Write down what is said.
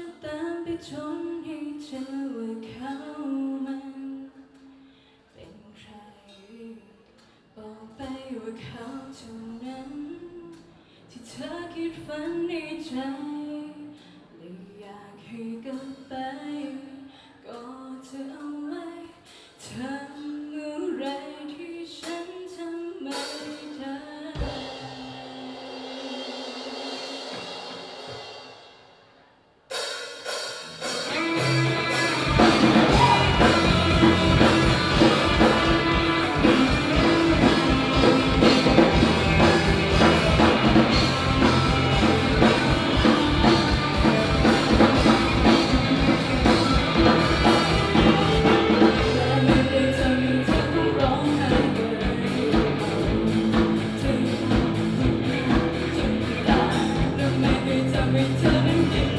นตามไปจนให้เจอว่าเขามันเป็นใคร บอกไปว่าเขาเท่านั้น ที่เธอคิดฝันในใจและอยากให้กลับไป Tabii tabii ki